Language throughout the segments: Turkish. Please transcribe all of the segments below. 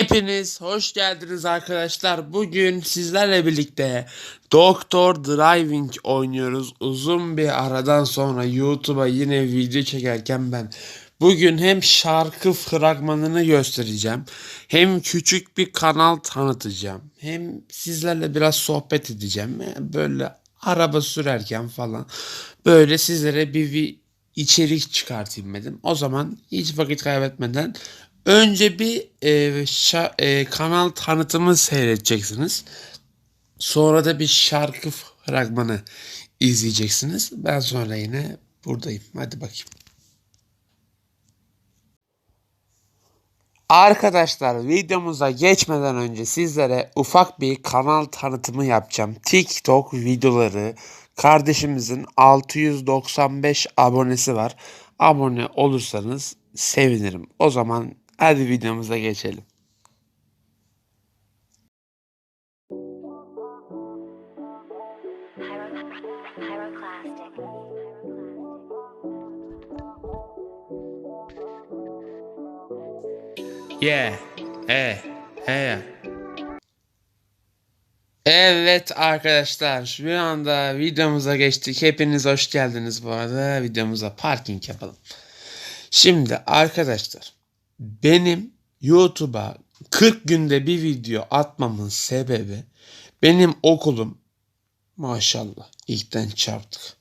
Hepiniz hoş geldiniz arkadaşlar. Bugün sizlerle birlikte Doctor Driving oynuyoruz. Uzun bir aradan sonra YouTube'a yine video çekerken ben bugün hem şarkı fragmanını göstereceğim. Hem küçük bir kanal tanıtacağım. Hem sizlerle biraz sohbet edeceğim. Böyle araba sürerken falan böyle sizlere bir içerik çıkartayım dedim. O zaman hiç vakit kaybetmeden önce bir e, şa- e, kanal tanıtımı seyredeceksiniz. Sonra da bir şarkı fragmanı izleyeceksiniz. Ben sonra yine buradayım. Hadi bakayım. Arkadaşlar videomuza geçmeden önce sizlere ufak bir kanal tanıtımı yapacağım. TikTok videoları kardeşimizin 695 abonesi var. Abone olursanız sevinirim. O zaman hadi videomuza geçelim. Yeah. Eh. He. Evet arkadaşlar şu anda videomuza geçtik. Hepiniz hoş geldiniz bu arada. Videomuza parking yapalım. Şimdi arkadaşlar benim YouTube'a 40 günde bir video atmamın sebebi benim okulum maşallah ilkten çarptık.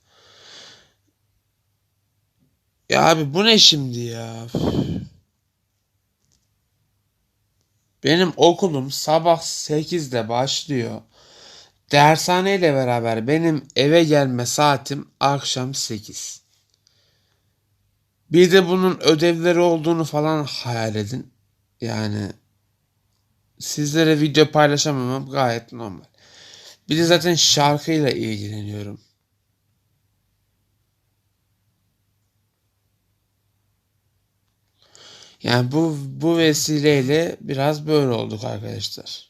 Ya abi bu ne şimdi ya? Benim okulum sabah 8'de başlıyor. Dershaneyle beraber benim eve gelme saatim akşam 8. Bir de bunun ödevleri olduğunu falan hayal edin. Yani sizlere video paylaşamamam gayet normal. Bir de zaten şarkıyla ilgileniyorum. Yani bu bu vesileyle biraz böyle olduk arkadaşlar.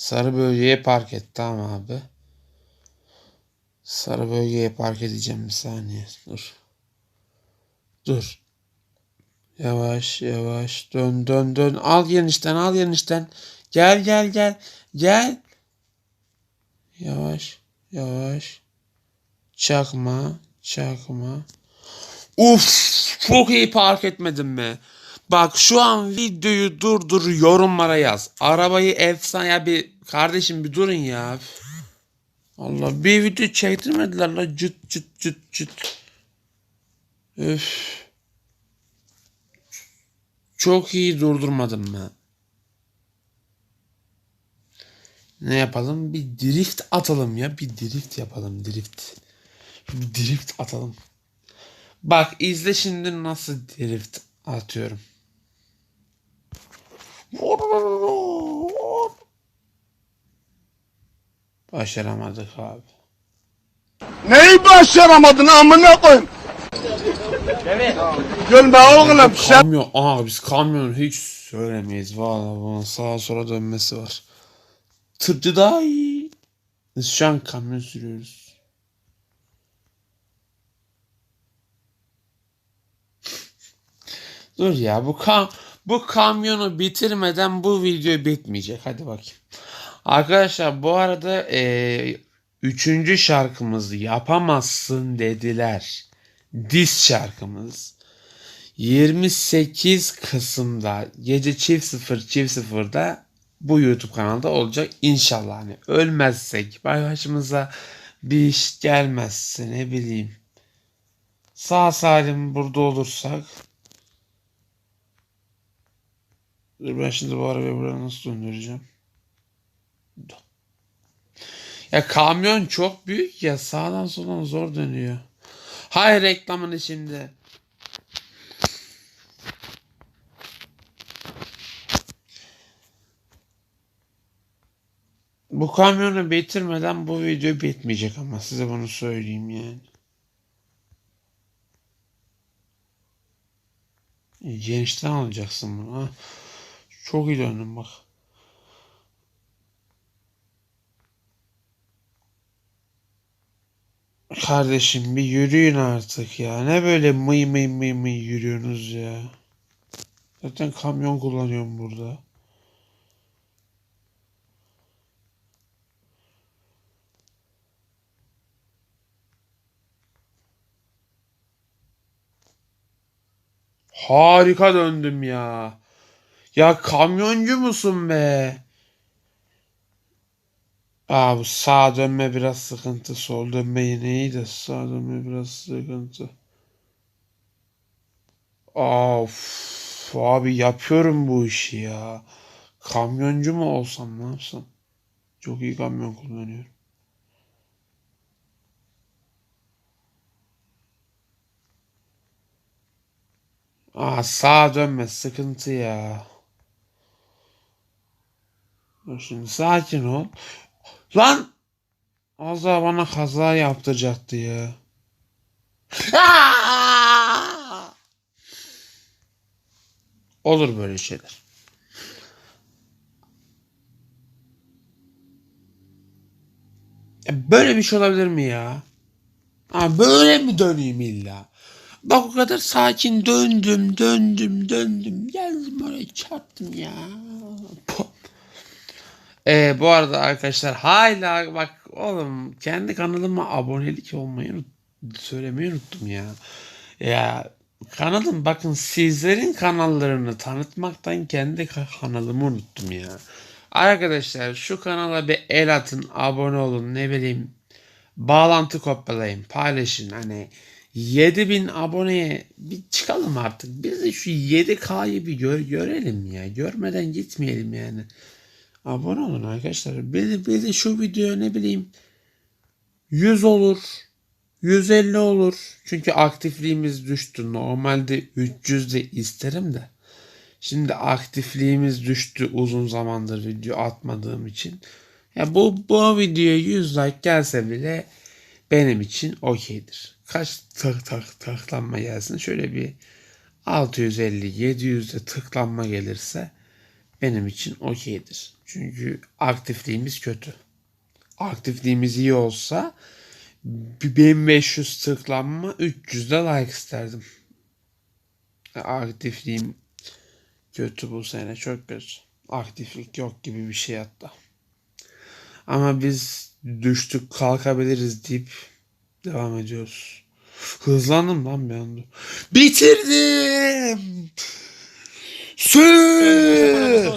Sarı bölgeye park et tamam abi. Sarı bölgeye park edeceğim bir saniye. Dur. Dur. Yavaş yavaş dön dön dön. Al yenişten al yenişten. Gel gel gel. Gel. Yavaş, yavaş. Çakma, çakma. Uf, çok iyi park etmedim mi? Bak şu an videoyu durdur yorumlara yaz. Arabayı efsane ya bir kardeşim bir durun ya. Allah bir video çektirmediler la cıt cıt cıt cıt. Üf. Çok iyi durdurmadım ben. Ne yapalım? Bir drift atalım ya. Bir drift yapalım. Drift. Bir drift atalım. Bak izle şimdi nasıl drift atıyorum. Başaramadık abi. Neyi başaramadın amına koyayım? Gülme oğlum sen. Kamyon. Aa biz kamyonu hiç söylemeyiz. Valla bunun sağa sola dönmesi var. Tırcı daha iyi. Biz şu an kamyon sürüyoruz. Dur ya bu kam bu kamyonu bitirmeden bu video bitmeyecek. Hadi bakayım. Arkadaşlar bu arada eee üçüncü şarkımız yapamazsın dediler. Diz şarkımız. 28 Kasım'da gece çift sıfır çift sıfırda bu YouTube kanalda olacak inşallah hani ölmezsek başımıza bir iş gelmezse ne bileyim sağ salim burada olursak Ben şimdi bu arabayı buraya nasıl döndüreceğim? Ya kamyon çok büyük ya sağdan soldan zor dönüyor. Hay reklamını şimdi. Bu kamyonu bitirmeden bu video bitmeyecek ama size bunu söyleyeyim yani. Gençten alacaksın bunu ha. Çok iyi döndün bak. Kardeşim bir yürüyün artık ya. Ne böyle mıy mıy mıy mıy yürüyorsunuz ya. Zaten kamyon kullanıyorum burada. Harika döndüm ya. Ya kamyoncu musun be? Aa bu sağa dönme biraz sıkıntı. Sol dönme yine iyi de sağa dönme biraz sıkıntı. Of abi yapıyorum bu işi ya. Kamyoncu mu olsam ne yapsam? Çok iyi kamyon kullanıyorum. Aa sağa dönme sıkıntı ya. Şimdi sakin ol. Lan! Az bana kaza yaptıracaktı ya. Olur böyle şeyler. Ya böyle bir şey olabilir mi ya? Ha böyle mi döneyim illa? Bak o kadar sakin döndüm, döndüm, döndüm. Geldim oraya çarptım ya. Pop. Ee, bu arada arkadaşlar hala bak oğlum kendi kanalıma abonelik olmayı söylemeyi unuttum ya. Ya kanalım bakın sizlerin kanallarını tanıtmaktan kendi ka- kanalımı unuttum ya. Arkadaşlar şu kanala bir el atın, abone olun ne bileyim bağlantı kopyalayın, paylaşın. Hani 7000 aboneye bir çıkalım artık. Biz de şu 7K'yı bir gör, görelim ya. Görmeden gitmeyelim yani. Abone olun arkadaşlar. Bir bir de şu video ne bileyim 100 olur. 150 olur. Çünkü aktifliğimiz düştü. Normalde 300 de isterim de. Şimdi aktifliğimiz düştü uzun zamandır video atmadığım için. Ya bu bu videoya 100 like gelse bile benim için okeydir. Kaç tık tık tıklanma gelsin? Şöyle bir 650 700 de tıklanma gelirse benim için okeydir. Çünkü aktifliğimiz kötü. Aktifliğimiz iyi olsa bir 1500 tıklanma 300 de like isterdim. Aktifliğim kötü bu sene çok kötü. Aktiflik yok gibi bir şey hatta. Ama biz düştük kalkabiliriz deyip devam ediyoruz. Hızlandım lan bir anda. Bitirdim. Sü!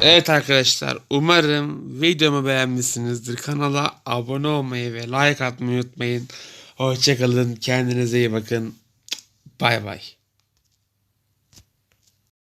Evet arkadaşlar umarım videomu beğenmişsinizdir. Kanala abone olmayı ve like atmayı unutmayın. Hoşçakalın kendinize iyi bakın. Bay bay.